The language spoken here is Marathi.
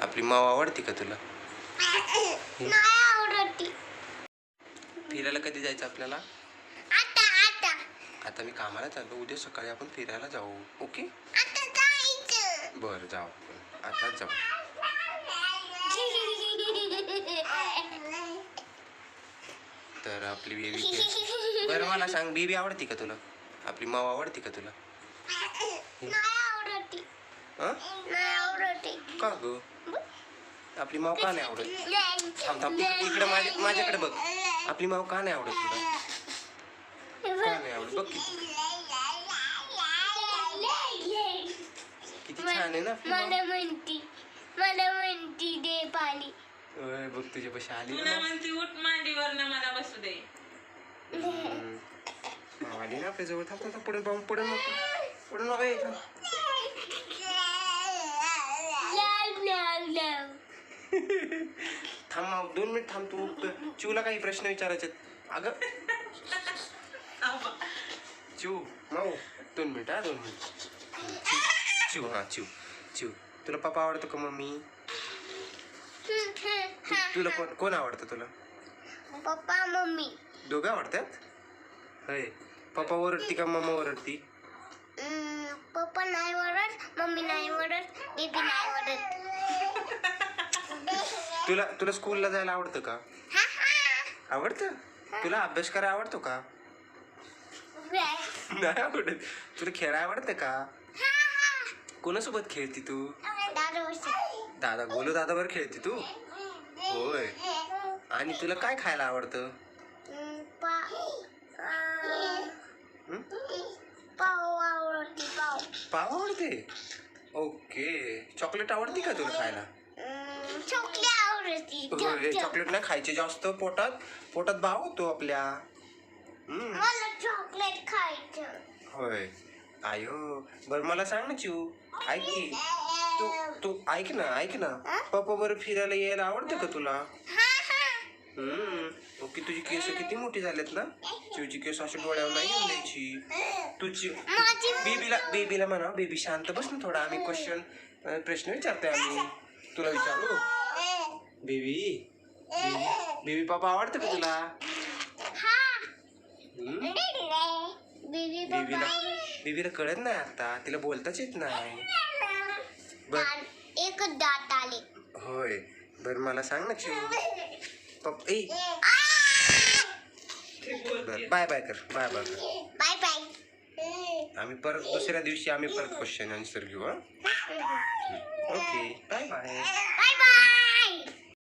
आपली माव आवडते का तुला? फिरायला कधी जायचं आपल्याला? आता आता. आता मी कामाला चाललो. उद्या सकाळी आपण फिरायला जाऊ. ओके? आता बरं जाऊ आपण. आताच जाऊ. तर आपली बेबी बरं मला सांग बेबी आवडते का तुला? आपली माव आवडते का तुला? हं? का ग? आपली माव का नाही आवडत? थांब थांब इकडे इकडे माझ्या माझ्याकडे बघ. आपली माव का नाही आवडत तुला? का नाही आवडत? बघ किती छान आहे ना. मला म्हणती मला म्हणती दे पाणी. ओय, बघ तुझ्या पैसे आली तुला म्हणते उठ मांडीवर ना मला बसू दे. माव आली ना आपल्या जवळ. थांब थांब, पुढे पाहून पुढे नको. पुढे नको थांब दोन मिनिट थांब तू. चिवला काही प्रश्न विचारायचे अगं. चिव माऊ दोन मिनिट हा दोन मिनिट. चिव हा चिव चिव. तुला पप्पा आवडतो का मम्मी? तु- तुला कोण कोण आवडतं तुला? Papa mummy. दोघं आवडतात? होय. पप्पा ओरडती का मम्मा ओरडती? पप्पा नाही ओरडत मम्मी नाही ओरडत बेबी नाही ओरडत. तुला तुला स्कूलला जायला आवडतं का. आवडतं? तुला अभ्यास करायला आवडतो का? नाही आवडत. तुला खेळायला आवडतं का? कोणासोबत खेळती तू? दादा गोलू दादावर खेळते तू? होय. आणि तुला काय खायला आवडतं? पाव आवडते पाव. पाव आवडते? ओके. चॉकलेट आवडते का तुला खायला? चॉकलेट नाही खायचे जास्त पोटात पोटात भाव होतो आपल्या. चॉकलेट खायचं. होय. आयो बरं मला सांग ना चिऊ. ऐक की. तू तू ऐक ना ऐक ना. पप्पा बरं फिरायला यायला आवडतं का तुला? हा हा. हम्म. ओके तुझी केस किती मोठी झालेत ना? चिवची केस अशी डोळ्यावर नाही येऊन द्यायची. तुझी बेबीला बेबीला म्हणा बेबी शांत बस ना थोडा. आम्ही क्वेश्चन प्रश्न विचारतोय आम्ही. तुला विचारू? बेबी? बेबी बेबी पापा आवडतं का तुला? हा. हम्म? बेबी बेबीला बेबीला कळत नाही आता. तिला बोलताच येत नाही. बर. एक दात आले. होय. बर मला सांग ना चिव पप ए. बर बाय बाय कर. बाय बाय कर. Bye bye. आम्ही परत दुसऱ्या दिवशी आम्ही परत क्वेश्चन आन्सर घेऊ हा? ओके. बाय. Bye bye.